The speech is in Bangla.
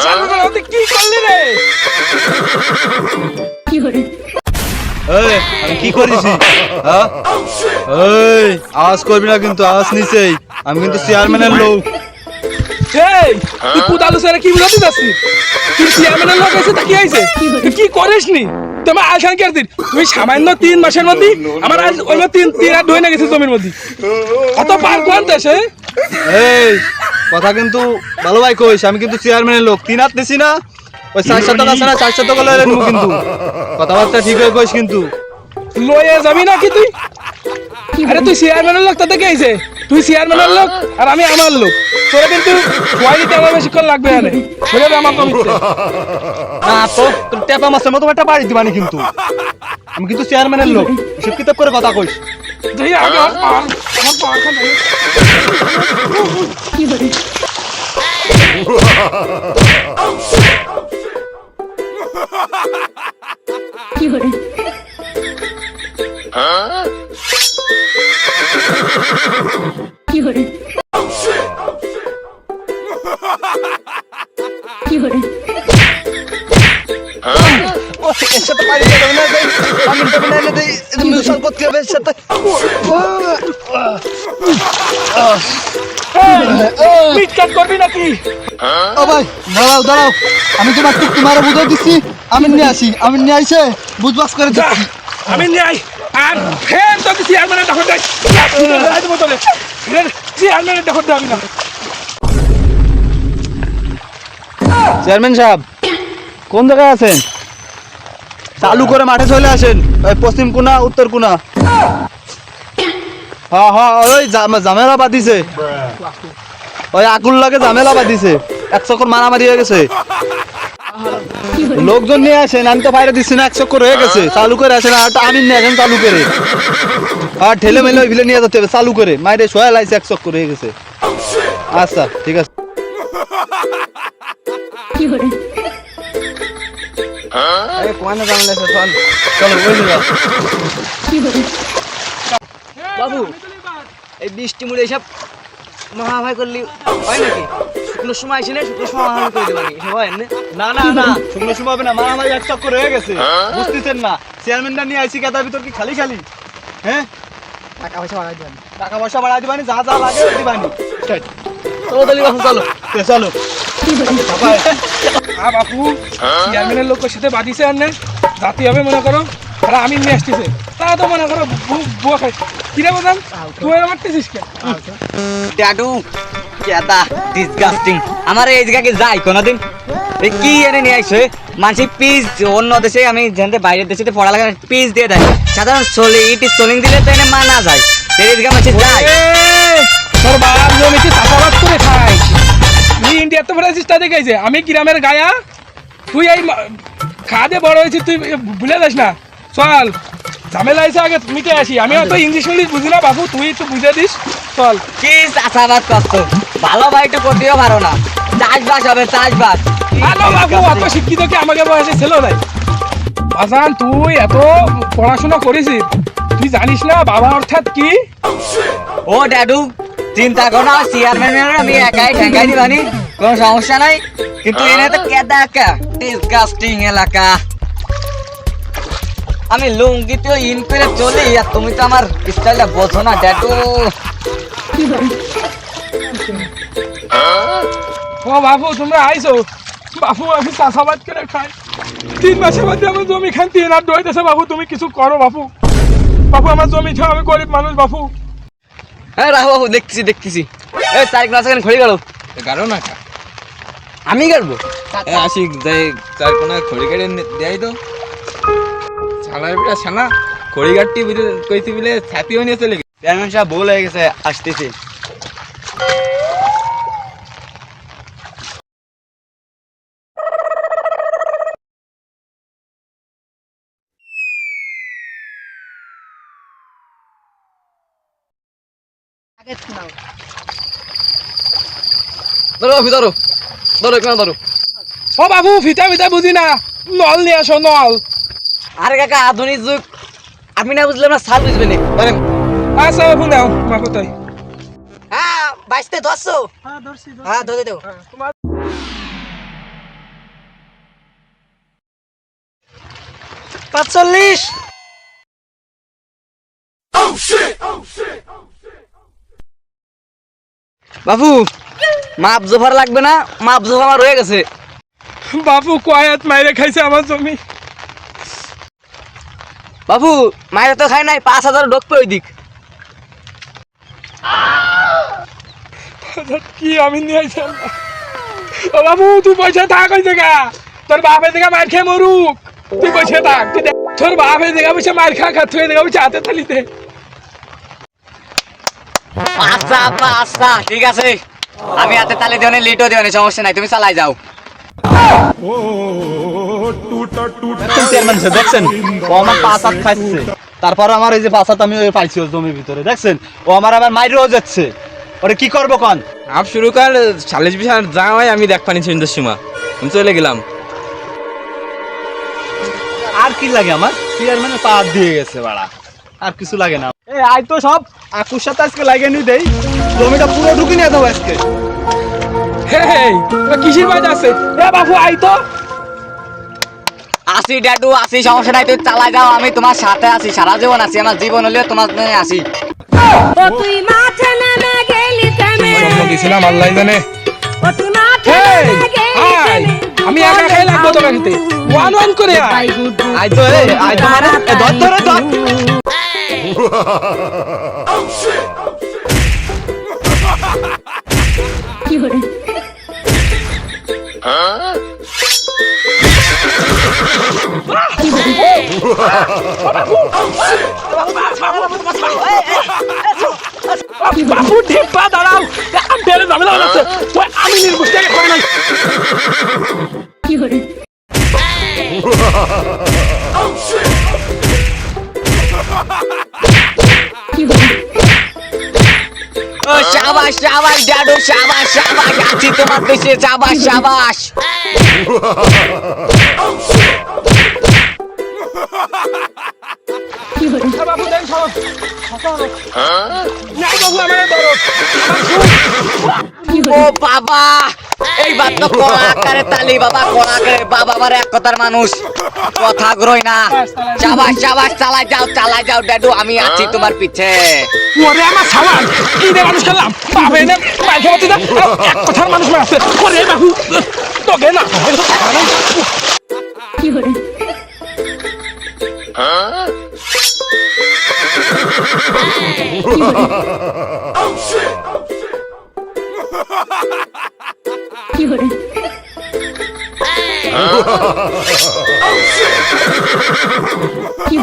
সামনে করে? কি করলি রে এই আমি কি করেছি এই আওয়াজ করবি না কিন্তু আওয়াজ নিচেই আমি কিন্তু চেয়ারম্যানের লোক এই তুই কুদালু স্যার কি বুঝাতে যাচ্ছিস তুই চেয়ারম্যানের লোক এসে তাকিয়ে আইছে তুই কি করিস নি দিন? সামান্য তিন মাসের মধ্যে আমার আজ ওই তিন তিন হাত ধুয়ে গেছে জমির মধ্যে। কত পার কোন দেশে এই কথা কিন্তু ভালো ভাই কইস আমি কিন্তু চেয়ারম্যানের লোক। তিন হাত নিছি না ওই চার শতক আছে না চার শতক হলে নেব কিন্তু। কথাবার্তা ঠিক হয়ে কইস কিন্তু। লয়ে যাবি নাকি তুই? আরে তুই চেয়ারম্যানের লোক তাতে কে আইছে। তুই চেয়ারম্যানের লোক আর আমি আমার লোক। তোরা কিন্তু দিতে আমার বেশিক্ষণ লাগবে আরে বুঝে আমার জমিতে। না তো তোর টেপা মাছের মতো একটা বাড়ি দিবানি কিন্তু। আমি কিন্তু চেয়ারম্যানের লোক। হিসেব কিতাব করে কথা কইস? তুই আগে আমার পা আমার পা খানে ও এর সাথে করবি নাকি ও ভাই দাঁড়াও দাঁড়াও। আমি তোমার তোমার বুঝাই দিচ্ছি আমি নিয়ে আসি আমি নিয়ে আইছে বুঝবাস করে আমি যাই আর ফের যদি চেয়ারম্যানের দেখো যাই চেয়ারম্যানের দেখো আমি না। চেয়ারম্যান সাহেব কোন জায়গায় আছেন? চালু করে মাঠে চলে আসেন ওই পশ্চিম কোনা উত্তর কোনা। হ্যাঁ হ্যাঁ ওই ঝামেলা বাঁধিছে। ওই আকুল লাগে ঝামেলা বাঁধিছে। এক মারামারি হয়ে গেছে। লোকজন নিয়ে আসেন আমি তো বাইরে দিচ্ছি না এক চক্কর হয়ে গেছে চালু করে আসেন আর আমিন নিয়ে আসেন চালু করে। আর ঠেলে মেলে ওই ভিলে নিয়ে যেতে হবে চালু করে। মাইরে সোয়া লাইছে এক চক্কর হয়ে গেছে। আচ্ছা ঠিক আছে। বাবু এই বৃষ্টি মুড়ে এসব মহাভাই করলি হয় নাকি? শুকনো সময় আসলে শুকনো সময় মহাভাই করে দেবানি। হয় না। না না শুকনো সময় হবে না মারামারি এক চক্কর হয়ে গেছে। বুঝতেছেন না? চেয়ারম্যানটা নিয়ে আইসি কেতার ভিতর কি খালি খালি? হ্যাঁ? টাকা পয়সা বাড়াই দেবেন। টাকা পয়সা বাড়াই দিবানি যা যা লাগে দিবানি। চলো তাহলে চলো। চলো। বাপু চেয়ারম্যানের লোকের সাথে বাদিছে আর না জাতি হবে মনে করো। আর আমি নিয়ে আসতেছে। তা তো মনে করো বুয়া খাই। কিরে বাদাম তুই মারতেছিস কে? ডিসগাস্টিং আমার এই জায়গাকে যাই কোনোদিন? এই কি এনে নিয়ে মানসি পিস অন্য দেশে আমি বাইরের দেশে পড়ালেখা পিস দিয়ে দেয়। সাধারণ চলি ইট সোলিং দিলে তো এনে মানা যায়। এই জায়গা মানসি যায়? এ, তোর বাপ জমিতে চাষাবাদ করে খাই তুই ইন্ডিয়াতে দেখেছে আমি গ্রামের গায়া তুই এই খাদে বড় হয়েছিস তুই ভুলে যাস না। চল ঝামেলা আছে আগে মিটে আসি। আমি অত ইংলিশ ইংলিশ বুঝি না বাবু তুই একটু বুঝে দিস। চল। কি চাষাবাদ করতো ভালো ভাই একটু করতেও পারো না। চাষবাস হবে চাষবাস। হ্যালো বাবু অত শিক্ষিত কি আমাকে বয়সে ছিল নাই? বাজান তুই এত পড়াশোনা করেছিস তুই জানিস না বাবা অর্থাৎ কি? ও ড্যাডু চিন্তা করো না চেয়ারম্যানের আমি একাই ঠেকাই দিবানি কোনো সমস্যা নাই। কিন্তু এনে তো কেদা একা ডিসগাস্টিং এলাকা। আমি লুঙ্গিতেও ইন করে চলি আর তুমি তো আমার স্টাইলটা বোঝো না ড্যাডু। ও বাবু তোমরা আইছো? বাবু আমি চাষাবাদ করে খাই। তিন মাসের মধ্যে আমার জমি খান তিন হাত দইতেছে বাবু তুমি কিছু করো বাবু। বাবু আমার জমি খাও আমি গরিব মানুষ বাবু। হ্যাঁ রাহু বাবু দেখতেছি দেখতেছি। এই চার গ্লাস এখানে খড়ি গেল গারো না আমি গাড়বো? আসি যাই চার কোনা খড়ি কেটে দেয় তো। ছানার বিটা ছানা খড়ি গাড়টি কইছি বলে ছাতিও নিয়ে চলে গেছে। চেয়ারম্যান সাহেব ভুল হয়ে গেছে আসতেছি। ধরো বাবু, ধরো ধরো এখানে ধরো ও বাবু ফিতা ফিতা বুঝি না। নল নিয়ে আসো নল। আরে কাকা আধুনিক যুগ। আমি না বুঝলাম না সার বুঝবে না। আচ্ছা বাবু নাও মাপো তাই হ্যাঁ বাইশতে ধরছো? হ্যাঁ ধরে দেও। তোমার পাঁচচল্লিশ। বাবু মাপ জোফার লাগবে না মাপ জোফা আমার রয়ে গেছে। বাবু কয়াত মাইরে খাইছে আমার জমি। বাবু মায়ের তো খাই নাই পাঁচ হাজার ঢোকবে ওই দিক কি আমি নিয়ে ও বাবু তুই পয়সা থাক ওই জায়গা। তোর বাপের দিকে মার খেয়ে মরুক। তুই পয়সা থাক তুই তোর বাপের দিকে বসে মার খা খা তুই দিকে বসে হাতে থালিতে আচ্ছা আব্বা আচ্ছা ঠিক আছে। আমি হাতে তালে দিও লিটও দিও সমস্যা নাই তুমি চালাই যাও। দেখছেন? ও আমার পাঁচ হাত খাচ্ছে তারপর আমার এই যে পাঁচ হাত আমি ওই পাইছি ওর জমির ভিতরে দেখছেন? ও আমার আবার মাইরেও যাচ্ছে। ওরে কি করব কন? আপ শুরু কর চাল্লিশ বিশ হাজার যা হয় আমি দেখ পানি সময় আমি চলে গেলাম। আর কি লাগে আমার? চেয়ারম্যানের পা দিয়ে গেছে বাড়া। আর কিছু লাগে না। এ তো সব। আকুর সাথে আজকে লাগিয়ে নি দেই। জমিটা পুরো ঢুকে নিয়ে দেবো আজকে। হে হে তোর কিসের বাজ আছে? এ বাবু আই তো। আসি ড্যাডু আসি সমস্যা নাই তুই চালাই যাও আমি তোমার সাথে আছি সারা জীবন আছি আমার জীবন হলেও তোমার জন্য আসি তুই মাঠে নেমে গেলি থেমে গেছিলাম আল্লাহ জানে। ও তুই মাঠে নেমে গেলি আমি একা খাই লাগবো তোর ওয়ান ওয়ান করে আয়। বাই গুড্ডু আই তো এ তো। মানে ধর ধরে ধর। কি করে বাবু ঢেপা দাঁড়াও আমি বেড়ে যাবে না ওই আমি নির্বুষ থেকে করে নাই শাবাশ সাবাস ডাডু সাবাস সাবাস আছি তোমার দেশে সাবাস কি ও বাবা! এইবার তো কড়া আকারে তালি বাবা কড়া আকারে বাবা আমার এক কথার মানুষ। কথা গ্রই না। শাবাশ শাবাশ চালাই যাও চালাই যাও ড্যাডু আমি আছি তোমার পিছে। ওরে আমার সামান কি রে মানুষ খেলাম বাবা এনে মাইকে মতো এক কথার মানুষ আছে। ওরে বাবু তোকে না। কি করে কি কি